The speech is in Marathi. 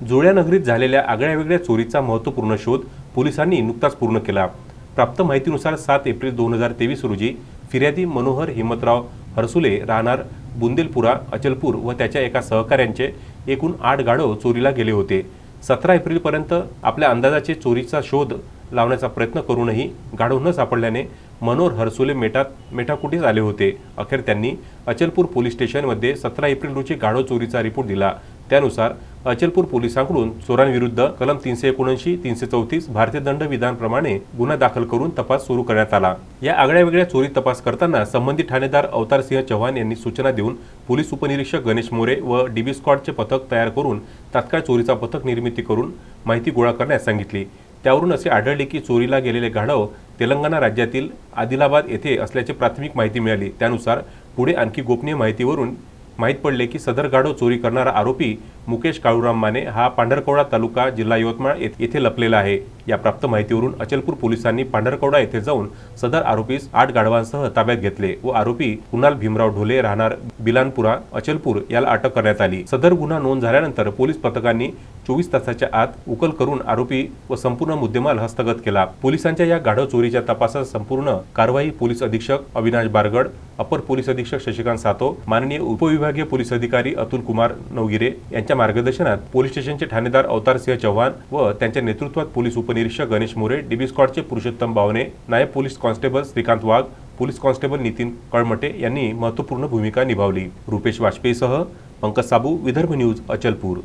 जुळ्या नगरीत झालेल्या आगळ्यावेगळ्या चोरीचा महत्त्वपूर्ण शोध पोलिसांनी नुकताच पूर्ण केला. प्राप्त माहितीनुसार सात एप्रिल दोन हजार तेवीस रोजी फिर्यादी मनोहर हिम्मतराव हरसुले राहणार बुंदेलपुरा अचलपूर व त्याच्या एका सहकाऱ्यांचे एकूण आठ गाढव चोरीला गेले होते. सतरा एप्रिलपर्यंत आपल्या अंदाजाचे चोरीचा शोध लावण्याचा प्रयत्न करूनही गाढव न सापडल्याने मनोहर हरसुले मेटात मेटाकुटीस आले होते. अखेर त्यांनी अचलपूर पोलीस स्टेशनमध्ये सतरा एप्रिल रोजी गाढव चोरीचा रिपोर्ट दिला. त्यानुसार अचलपूर पोलिसांकडून चोरांविरुद्ध कलम तीनशे एकोणऐंशी तीनशे चौतीस भारतीय दंड विधानप्रमाणे गुन्हा दाखल करून तपास सुरू करण्यात आला. या आगळ्या वेगळ्या चोरी तपास करताना संबंधित ठाणेदार अवतारसिंह चव्हाण यांनी सूचना देऊन पोलीस उपनिरीक्षक गणेश मोरे व डीबी स्क्वॉडचे पथक तयार करून तात्काळ चोरीचा पथक निर्मिती करून माहिती गोळा करण्यास सांगितली. त्यावरून असे आढळले की चोरीला गेलेले गाढव तेलंगणा राज्यातील आदिलाबाद येथे असल्याचे प्राथमिक माहिती मिळाली. त्यानुसार पुढे आणखी गोपनीय माहितीवरून माहीत पडले की सदर गाढव चोरी करणारा आरोपी मुकेश काळूराम माने हा पांढरकवडा तालुका जिल्हा यवतमाळ येथ- येथे लपलेला आहे. या प्राप्त माहितीवरून अचलपूर पोलिसांनी पांढरकवडा येथे जाऊन सदर आरोपीस आठ गाढवांसह ताब्यात घेतले व आरोपी कुणाल भीमराव ढोले राहणार बिलानपुरा अचलपूर याला अटक करण्यात आली. सदर गुन्हा नोंद झाल्यानंतर पोलीस पथकांनी चोवीस तासाच्या आत उकल करून आरोपी व संपूर्ण मुद्देमाल हस्तगत केला. पोलिसांच्या या गाढव चोरीच्या तपासात संपूर्ण कारवाई पोलीस अधीक्षक अविनाश बारगड अपर पोलीस अधीक्षक शशिकांत सातो माननीय उपविभागीय पोलीस अधिकारी अतुल कुमार नवगिरे यांच्या मार्गदर्शनात पोलीस स्टेशनचे ठाणेदार अवतारसिंह चव्हाण व त्यांच्या नेतृत्वात पोलीस उपनिरीक्षक गणेश मोरे डीबी स्क्वॉडचे पुरुषोत्तम बावने नायब police constable Shrikant Wagh police constable Nitin Kalamte यांनी महत्त्वपूर्ण भूमिका निभावली. रुपेश वाजपेयीसह पंकज साबू विदर्भ न्यूज अचलपूर.